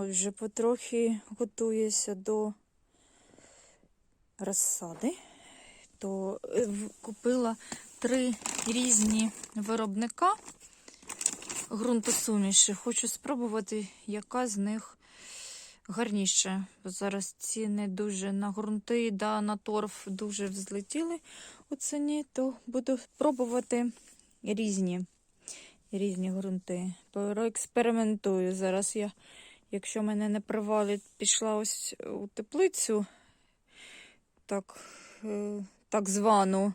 Ось вже потрохи готуюся до розсади. То е, купила три різні виробника ґрунтосуміші. Хочу спробувати, яка з них гарніша. Бо зараз ціни дуже на ґрунти да на торф дуже взлетіли у ціні, то буду пробувати різні, різні ґрунти. Проекспериментую. Зараз я, якщо мене не привалить, пішла ось у теплицю, так, е, так звану.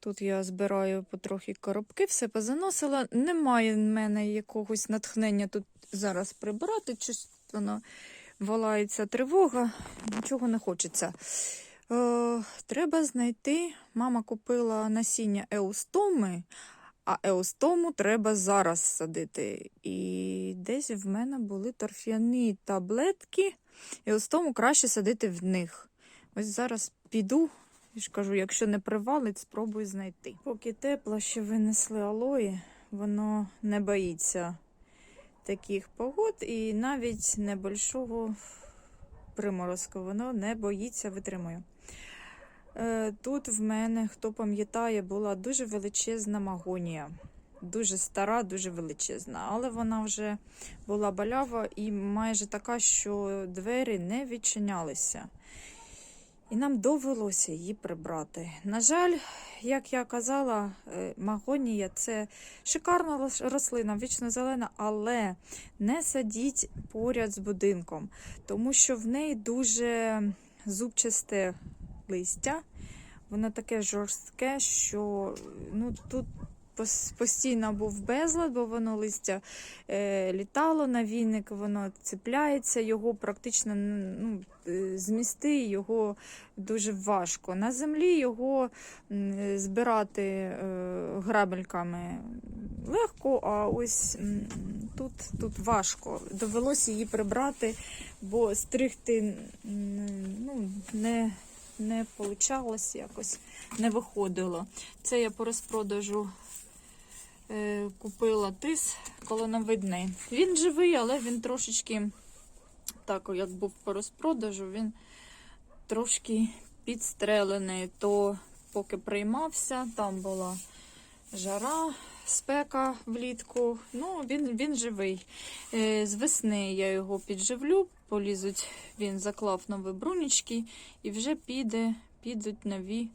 Тут я збираю потрохи коробки, все позаносила. Немає в мене якогось натхнення тут зараз прибирати, щось воно валається тривога, нічого не хочеться. Е, треба знайти. Мама купила насіння еустоми, а еустому треба зараз садити. І десь в мене були торф'яні таблетки. Еустому краще садити в них. Ось зараз піду. Я ж кажу, якщо не привалить, спробую знайти. Поки тепло, ще винесли алої, воно не боїться таких погод і навіть небольшого приморозку воно не боїться, витримує. Е, Тут в мене, хто пам'ятає, була дуже величезна магонія. Дуже стара, дуже величезна, але вона вже була балява і майже така, що двері не відчинялися. І нам довелося її прибрати. На жаль, як я казала, е, магонія це шикарна рослина, вічно зелена, але не садіть поряд з будинком, тому що в неї дуже зубчасте листя. Воно таке жорстке, що ну, тут постійно був безлад, бо воно листя е, літало на віник, воно цепляється, його практично ну, е, змісти його дуже важко. На землі його збирати е, грабельками легко, а ось тут, тут важко. Довелося її прибрати, бо стригти ну, не, не получалось якось, не виходило. Це я по розпродажу е, купила тис колоновидний. Він живий, але він трошечки, так як був по розпродажу, він трошки підстрелений. То поки приймався, там була жара, спека влітку. Ну, він, він живий. Е, з весни я його підживлю, полізуть, він заклав нові брунічки і вже піде, підуть нові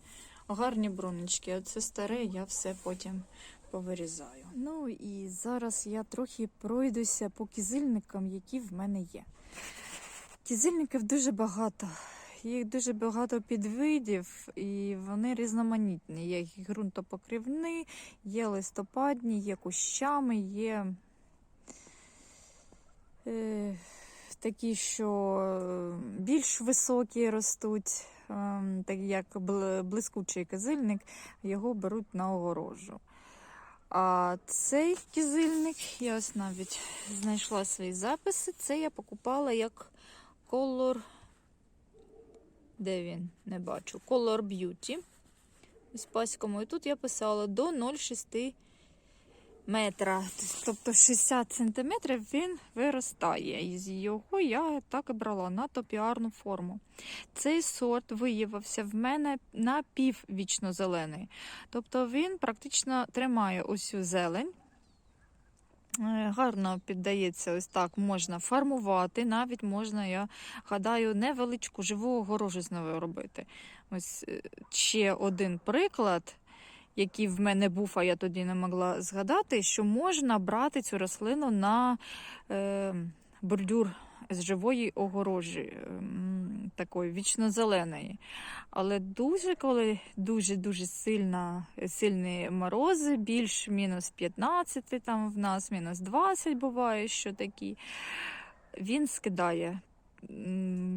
гарні брунічки. Оце старе, я все потім повирізаю. Ну і зараз я трохи пройдуся по кізильникам, які в мене є. Кізильників дуже багато. Їх дуже багато підвидів, і вони різноманітні. Є ґрунтопокривні, є листопадні, є кущами, є е, такі, що е, більш високі ростуть, е, так як блискучий кизильник, його беруть на огорожу. А цей кизильник, я ось навіть знайшла свої записи. Це я покупала як Color. Де він? Не бачу. Color Beauty. Ось паському. І тут я писала до 0,6 метра. Тобто 60 сантиметрів він виростає. І з його я так і брала на топіарну форму. Цей сорт виявився в мене напіввічно зелений. Тобто він практично тримає цю зелень. Е, Гарно піддається, ось так можна формувати. Навіть можна, я гадаю, невеличку живу огорожу з нею робити. Ось е, ще один приклад, який в мене був, а я тоді не могла згадати, що можна брати цю рослину на е, бордюр з живої огорожі, ем, такої вічно-зеленої. Але дуже, коли дуже-дуже сильні морози, більш мінус 15, там в нас мінус 20 буває, що такі, він скидає.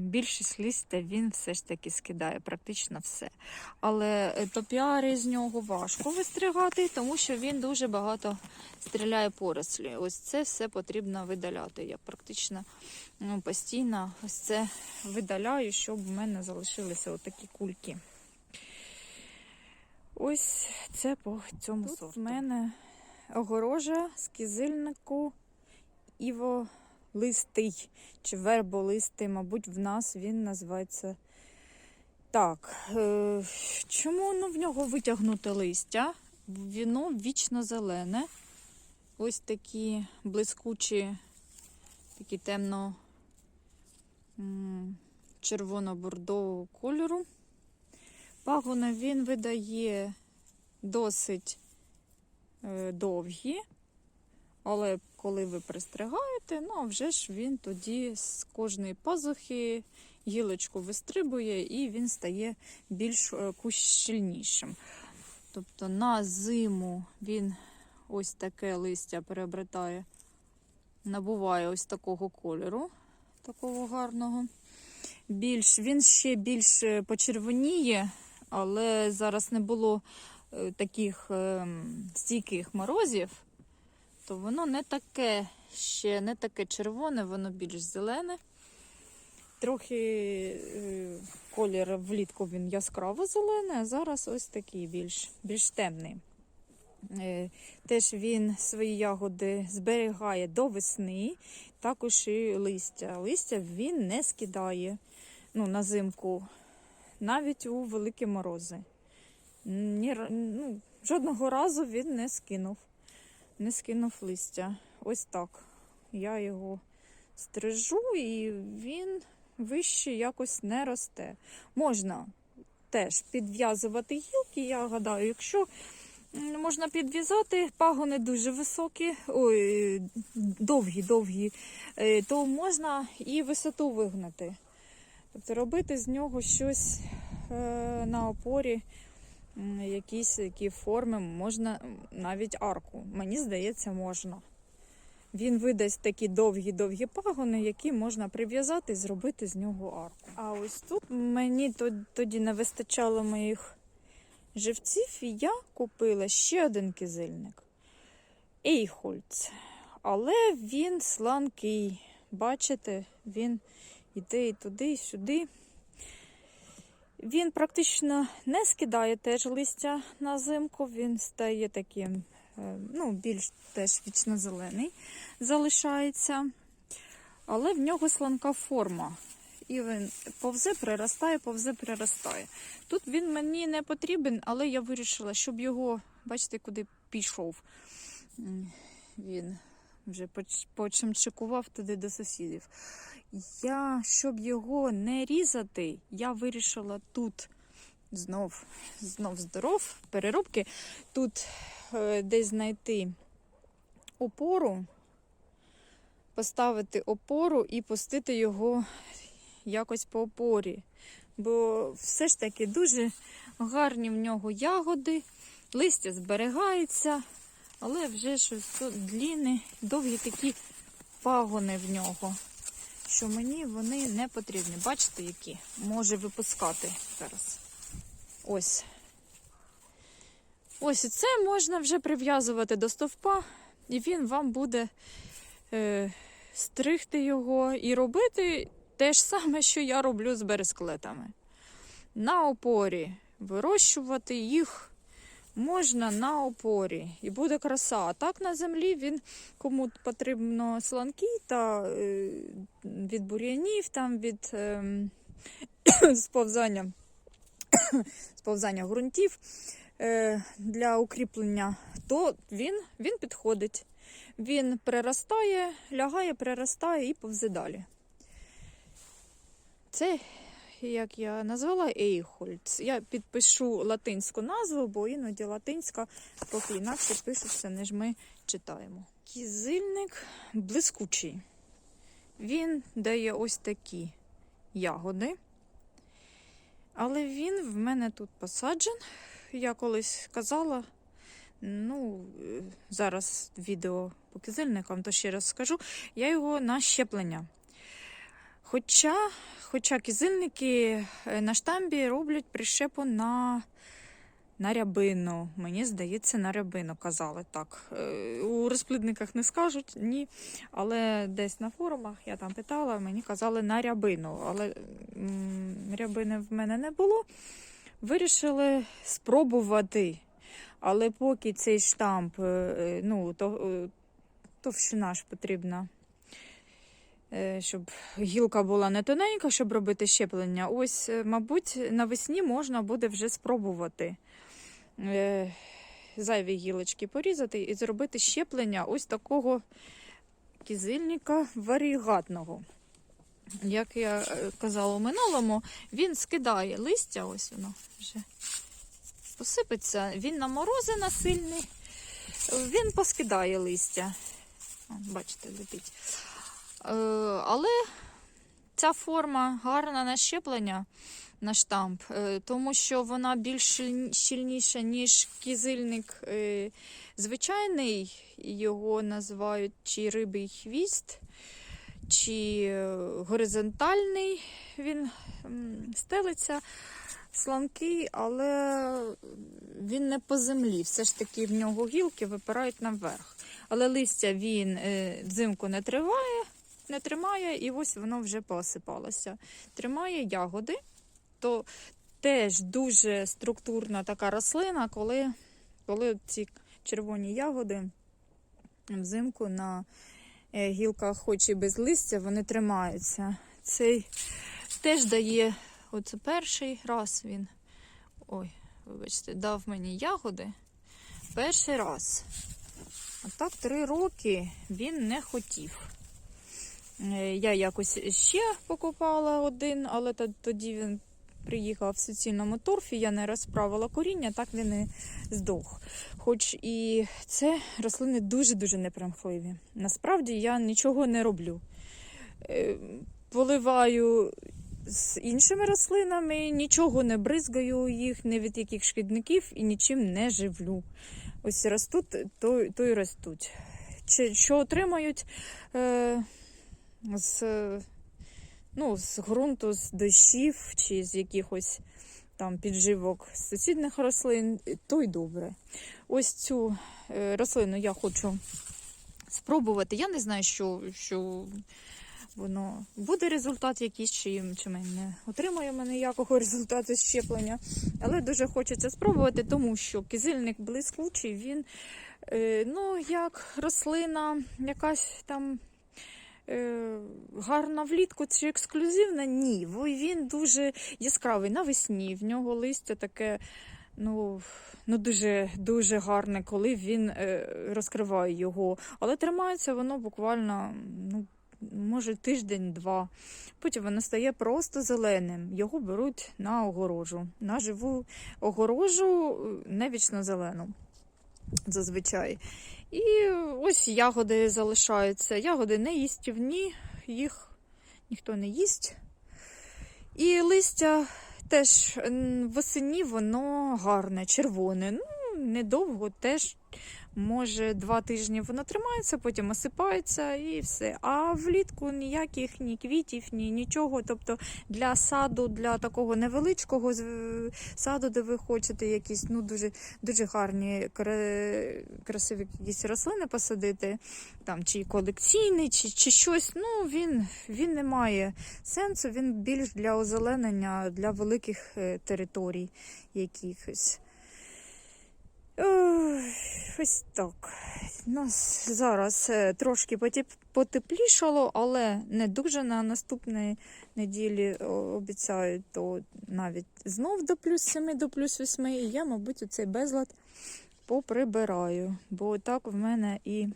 Більшість листя він все ж таки скидає практично все. Але е, топіари з нього важко вистригати, тому що він дуже багато стріляє порослі. Ось це все потрібно видаляти. Я практично ну, постійно ось це видаляю, щоб в мене залишилися отакі кульки. Ось це по цьому Тут сорту. в мене огорожа з кизильнику Іво верболистий чи верболистий, мабуть, в нас він називається так. Е, чому ну, в нього витягнуте листя? Воно вічно зелене. Ось такі блискучі, такі темно червоно-бордового кольору. Пагони він видає досить е, довгі, але коли ви пристригаєте, ну а вже ж він тоді з кожної пазухи гілочку вистрибує і він стає більш е, кущільнішим. Тобто на зиму він ось таке листя переобретає, набуває ось такого кольору, такого гарного. Більш, він ще більш е, почервоніє, але зараз не було е, таких ем, стійких морозів, то воно не таке ще не таке червоне, воно більш зелене. Трохи е, колір влітку він яскраво зелений, а зараз ось такий більш, більш темний. Е, Теж він свої ягоди зберігає до весни, також і листя. Листя він не скидає ну, на зимку, навіть у великі морози. Ні, ну, жодного разу він не скинув. Не скинув листя. Ось так. Я його стрижу, і він вище якось не росте. Можна теж підв'язувати гілки, я гадаю, якщо можна підв'язати, пагони дуже високі, ой, довгі, довгі, е, то можна і висоту вигнати. Тобто робити з нього щось е, на опорі, якісь які форми, можна навіть арку. Мені здається, можна. Він видасть такі довгі-довгі пагони, які можна прив'язати і зробити з нього арку. А ось тут мені тоді не вистачало моїх живців, і я купила ще один кизильник. Ейхольц. Але він сланкий. Бачите, він іде і туди, і сюди. Він практично не скидає теж листя на зимку, він стає таким, е, ну, більш теж вічно-зелений залишається. Але в нього сланка форма. І він повзе приростає, повзе приростає. Тут він мені не потрібен, але я вирішила, щоб його, бачите, куди пішов. Він вже поч- почимчикував туди до сусідів. Я, щоб його не різати, я вирішила тут знов, знов здоров, переробки. Тут е, десь знайти опору, поставити опору і пустити його якось по опорі. Бо все ж таки дуже гарні в нього ягоди, листя зберігається, але вже ж ось тут длінні, довгі такі пагони в нього. Що мені вони не потрібні. Бачите, які може випускати зараз. Ось. Ось і це можна вже прив'язувати до стовпа, і він вам буде е, стригти його і робити те ж саме, що я роблю з бересклетами. На опорі вирощувати їх можна на опорі, і буде краса. А так на землі він кому потрібно сланки та е, від бур'янів, там від е, сповзання, сповзання ґрунтів е, для укріплення, то він, він підходить. Він приростає, лягає, приростає і повзе далі. Це, як я назвала, Ейхольц. Я підпишу латинську назву, бо іноді латинська трохи інакше пишеться, ніж ми читаємо. Кізильник блискучий. Він дає ось такі ягоди. Але він в мене тут посаджен. Я колись казала, ну, е, зараз відео по кизильникам, то ще раз скажу, я його на щеплення. Хоча, хоча кизильники е, на штамбі роблять прищепу на, на рябину. Мені здається, на рябину казали так. Е, У розплідниках не скажуть, ні. Але десь на форумах я там питала, мені казали на рябину. Але рябини в мене не було. Вирішили спробувати. Але поки цей штамп, е, ну, то, товщина ж потрібна щоб гілка була не тоненька, щоб робити щеплення. Ось, е, мабуть, навесні можна буде вже спробувати е, зайві гілочки порізати і зробити щеплення ось такого кізильника варігатного. Як я е, казала у минулому, він скидає листя, ось воно вже посипеться. Він на морози насильний, він поскидає листя. Бачите, летить. Е, але ця форма гарна на щеплення на штамп, е, тому що вона більш щільніша, ніж кізильник е, звичайний. Його називають чи рибий хвіст, чи горизонтальний. Він стелиться сланкий, але він не по землі. Все ж таки в нього гілки випирають наверх. Але листя він взимку не триває, не тримає, і ось воно вже посипалося. Тримає ягоди, то теж дуже структурна така рослина, коли, коли ці червоні ягоди взимку на е, гілках, хоч і без листя, вони тримаються. Цей теж дає, оце перший раз він. Ой, вибачте, дав мені ягоди. Перший раз. А так три роки він не хотів. Е, Я якось ще покупала один, але тоді він приїхав в суцільному торфі, я не розправила коріння, так він і здох. Хоч і це рослини дуже-дуже непримхливі. Насправді я нічого не роблю. Е, Поливаю з іншими рослинами, нічого не бризгаю їх, ні від яких шкідників і нічим не живлю. Ось ростуть, то, то і ростуть. Чи, що отримають е, з, ну, з ґрунту, з дощів чи з якихось там підживок сусідних рослин, то й добре. Ось цю е, рослину я хочу спробувати. Я не знаю, що, що воно буде результат якийсь, чи, чи ми не отримаємо ніякого результату щеплення. Але дуже хочеться спробувати, тому що кизильник блискучий, він е, ну, як рослина, якась там. Е, Гарна влітку чи ексклюзивна? Ні. Він дуже яскравий навесні. В нього листя таке, ну, ну дуже, дуже гарне, коли він е, розкриває його. Але тримається воно буквально, ну, може, тиждень-два. Потім воно стає просто зеленим. Його беруть на огорожу, на живу огорожу, е, не вічно зелену зазвичай. І ось ягоди залишаються. Ягоди не їстівні, їх ніхто не їсть. І листя теж восені воно гарне, червоне. Ну, недовго теж. Може, два тижні воно тримається, потім осипається і все. А влітку ніяких ні квітів, ні нічого. Тобто для саду, для такого невеличкого саду, де ви хочете якісь ну, дуже, дуже гарні, красиві якісь рослини посадити, там, чи колекційний, чи, чи щось. Ну, він, він не має сенсу, він більш для озеленення, для великих е, територій якихось. Ой, Ось так. У нас зараз е, трошки потеплішало, але не дуже на наступної неділі о, обіцяють, то навіть знов до плюс 7, до плюс 8. І я, мабуть, цей безлад поприбираю, бо так в мене і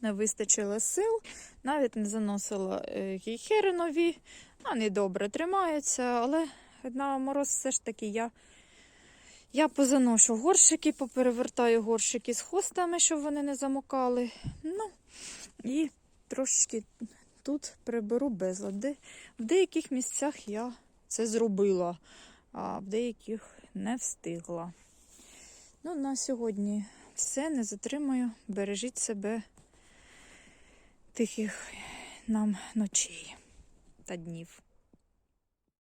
не вистачило сил, навіть не заносила е, гейхери нові, вони добре тримаються, але на мороз все ж таки я. Я позаношу горщики, поперевертаю горщики з хостами, щоб вони не замокали. Ну, і трошки тут приберу безлад. В деяких місцях я це зробила, а в деяких не встигла. Ну, на сьогодні все, не затримую. Бережіть себе тихих нам ночей та днів.